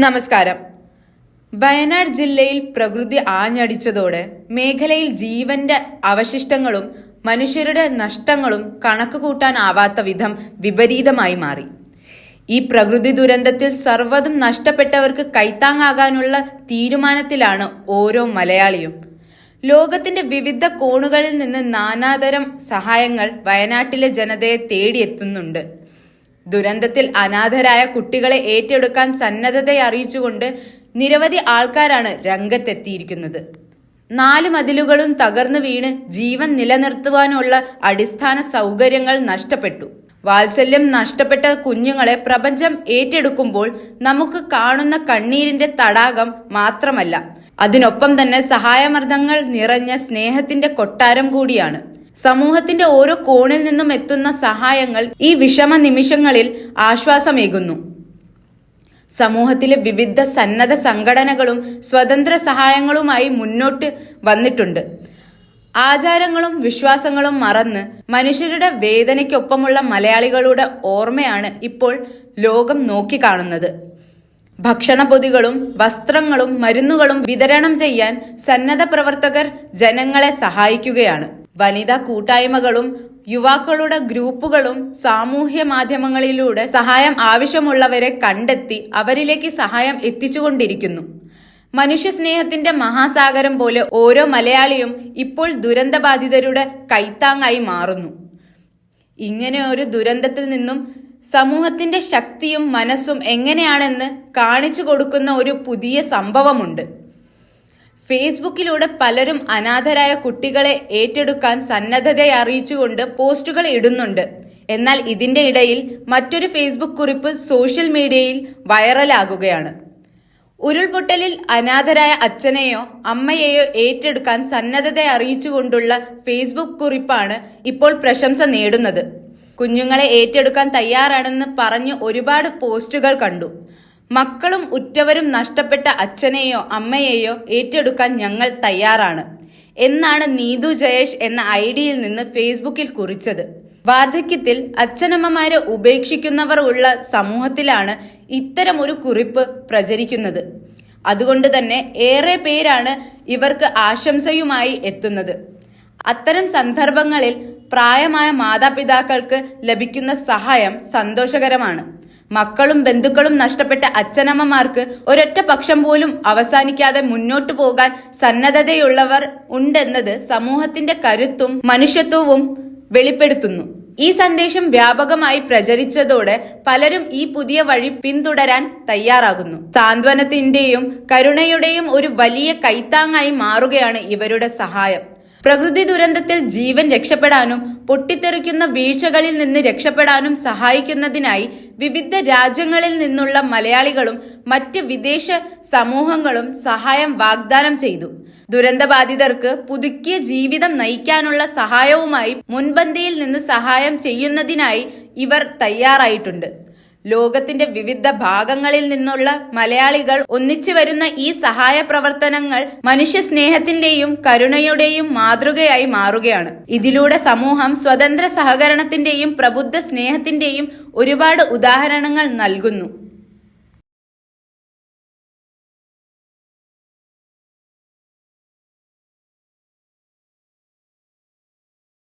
നമസ്കാരം. വയനാട് ജില്ലയിൽ പ്രകൃതി ആഞ്ഞടിച്ചതോടെ മേഖലയിൽ ജീവന്റെ അവശിഷ്ടങ്ങളും മനുഷ്യരുടെ നഷ്ടങ്ങളും കണക്ക് കൂട്ടാനാവാത്ത വിധം വിപരീതമായി മാറി. ഈ പ്രകൃതി ദുരന്തത്തിൽ സർവതും നഷ്ടപ്പെട്ടവർക്ക് കൈത്താങ്ങാകാനുള്ള തീരുമാനത്തിലാണ് ഓരോ മലയാളിയും. ലോകത്തിന്റെ വിവിധ കോണുകളിൽ നിന്ന് നാനാതരം സഹായങ്ങൾ വയനാട്ടിലെ ജനതയെ തേടിയെത്തുന്നുണ്ട്. ദുരന്തത്തിൽ അനാഥരായ കുട്ടികളെ ഏറ്റെടുക്കാൻ സന്നദ്ധത അറിയിച്ചുകൊണ്ട് നിരവധി ആൾക്കാരാണ് രംഗത്തെത്തിയിരിക്കുന്നത്. നാല് മതിലുകളും തകർന്നു വീണ് ജീവൻ നിലനിർത്തുവാനുള്ള അടിസ്ഥാന സൗകര്യങ്ങൾ നഷ്ടപ്പെട്ടു. വാത്സല്യം നഷ്ടപ്പെട്ട കുഞ്ഞുങ്ങളെ പ്രപഞ്ചം ഏറ്റെടുക്കുമ്പോൾ നമുക്ക് കാണുന്ന കണ്ണീരിന്റെ തടാകം മാത്രമല്ല അതിനൊപ്പം തന്നെ സഹായമർദ്ദങ്ങൾ നിറഞ്ഞ സ്നേഹത്തിന്റെ കൊട്ടാരം കൂടിയാണ്. സമൂഹത്തിന്റെ ഓരോ കോണിൽ നിന്നും എത്തുന്ന സഹായങ്ങൾ ഈ വിഷമ നിമിഷങ്ങളിൽ ആശ്വാസമേകുന്നു. സമൂഹത്തിലെ വിവിധ സന്നദ്ധ സംഘടനകളും സ്വതന്ത്ര സഹായങ്ങളുമായി മുന്നോട്ട് വന്നിട്ടുണ്ട്. ആചാരങ്ങളും വിശ്വാസങ്ങളും മറന്ന് മനുഷ്യരുടെ വേദനയ്ക്കൊപ്പമുള്ള മലയാളികളുടെ ഓർമ്മയാണ് ഇപ്പോൾ ലോകം നോക്കിക്കാണുന്നത് ഭക്ഷണപൊതികളും വസ്ത്രങ്ങളും മരുന്നുകളും വിതരണം ചെയ്യാൻ സന്നദ്ധ പ്രവർത്തകർ ജനങ്ങളെ സഹായിക്കുകയാണ്. വനിതാ കൂട്ടായ്മകളും യുവാക്കളുടെ ഗ്രൂപ്പുകളും സാമൂഹ്യ മാധ്യമങ്ങളിലൂടെ സഹായം ആവശ്യമുള്ളവരെ കണ്ടെത്തി അവരിലേക്ക് സഹായം എത്തിച്ചുകൊണ്ടിരിക്കുന്നു. മനുഷ്യസ്നേഹത്തിന്റെ മഹാസാഗരം പോലെ ഓരോ മലയാളിയും ഇപ്പോൾ ദുരന്തബാധിതരുടെ കൈത്താങ്ങായി മാറുന്നു. ഇങ്ങനെ ഒരു ദുരന്തത്തിൽ നിന്നും സമൂഹത്തിന്റെ ശക്തിയും മനസ്സും എങ്ങനെയാണെന്ന് കാണിച്ചു കൊടുക്കുന്ന ഒരു പുതിയ സംഭവമുണ്ട്. ഫേസ്ബുക്കിലൂടെ പലരും അനാഥരായ കുട്ടികളെ ഏറ്റെടുക്കാൻ സന്നദ്ധത അറിയിച്ചുകൊണ്ട് പോസ്റ്റുകൾ ഇടുന്നുണ്ട്. എന്നാൽ ഇതിന്റെ ഇടയിൽ മറ്റൊരു ഫേസ്ബുക്ക് കുറിപ്പ് സോഷ്യൽ മീഡിയയിൽ വൈറലാകുകയാണ്. ഉരുൾപൊട്ടലിൽ അനാഥരായ അച്ഛനെയോ അമ്മയെയോ ഏറ്റെടുക്കാൻ സന്നദ്ധത അറിയിച്ചുകൊണ്ടുള്ള ഫേസ്ബുക്ക് കുറിപ്പാണ് ഇപ്പോൾ പ്രശംസ നേടുന്നത്. കുഞ്ഞുങ്ങളെ ഏറ്റെടുക്കാൻ തയ്യാറാണെന്ന് പറഞ്ഞ് ഒരുപാട് പോസ്റ്റുകൾ കണ്ടു. മക്കളും ഉറ്റവരും നഷ്ടപ്പെട്ട അച്ഛനെയോ അമ്മയെയോ ഏറ്റെടുക്കാൻ ഞങ്ങൾ തയ്യാറാണ്. എന്നാണ് നീതു ജയേഷ് എന്ന ഐഡിയിൽ നിന്ന് ഫേസ്ബുക്കിൽ കുറിച്ചത്. വാർദ്ധക്യത്തിൽ അച്ഛനമ്മമാരെ ഉപേക്ഷിക്കുന്നവർ ഉള്ള സമൂഹത്തിലാണ് ഇത്തരം ഒരു കുറിപ്പ് പ്രചരിക്കുന്നത്. അതുകൊണ്ട് തന്നെ ഏറെ പേരാണ് ഇവർക്ക് ആശംസയുമായി എത്തുന്നത്. അത്തരം സന്ദർഭങ്ങളിൽ പ്രായമായ മാതാപിതാക്കൾക്ക് ലഭിക്കുന്ന സഹായം സന്തോഷകരമാണ്. മക്കളും ബന്ധുക്കളും നഷ്ടപ്പെട്ട അച്ഛനമ്മമാർക്ക് ഒരൊറ്റ പക്ഷം പോലും അവസാനിക്കാതെ മുന്നോട്ടു പോകാൻ സന്നദ്ധതയുള്ളവർ ഉണ്ടെന്നത് സമൂഹത്തിന്റെ കരുത്തും മനുഷ്യത്വവും വെളിപ്പെടുത്തുന്നു. ഈ സന്ദേശം വ്യാപകമായി പ്രചരിച്ചതോടെ പലരും ഈ പുതിയ വഴി പിന്തുടരാൻ തയ്യാറാകുന്നു. സാന്ത്വനത്തിന്റെയും കരുണയുടെയും ഒരു വലിയ കൈത്താങ്ങായി മാറുകയാണ് ഇവരുടെ സഹായം. പ്രകൃതി ദുരന്തത്തിൽ ജീവൻ രക്ഷപ്പെടാനും പൊട്ടിത്തെറിക്കുന്ന വീഴ്ചകളിൽ നിന്ന് രക്ഷപ്പെടാനും സഹായിക്കുന്നതിനായി വിവിധ രാജ്യങ്ങളിൽ നിന്നുള്ള മലയാളികളും മറ്റ് വിദേശ സമൂഹങ്ങളും സഹായം വാഗ്ദാനം ചെയ്തു. ദുരന്തബാധിതർക്ക് പുതുക്കിയ ജീവിതം നയിക്കാനുള്ള സഹായവുമായി മുൻപന്തിയിൽ നിന്ന് സഹായം ചെയ്യുന്നതിനായി ഇവർ തയ്യാറായിട്ടുണ്ട്. ലോകത്തിന്റെ വിവിധ ഭാഗങ്ങളിൽ നിന്നുള്ള മലയാളികൾ ഒന്നിച്ചു വരുന്ന ഈ സഹായ പ്രവർത്തനങ്ങൾ മനുഷ്യ സ്നേഹത്തിന്റെയും കരുണയുടെയും മാതൃകയായി മാറുകയാണ്. ഇതിലൂടെ സമൂഹം സ്വതന്ത്ര സഹകരണത്തിന്റെയും പ്രബുദ്ധ സ്നേഹത്തിന്റെയും ഒരുപാട് ഉദാഹരണങ്ങൾ നൽകുന്നു.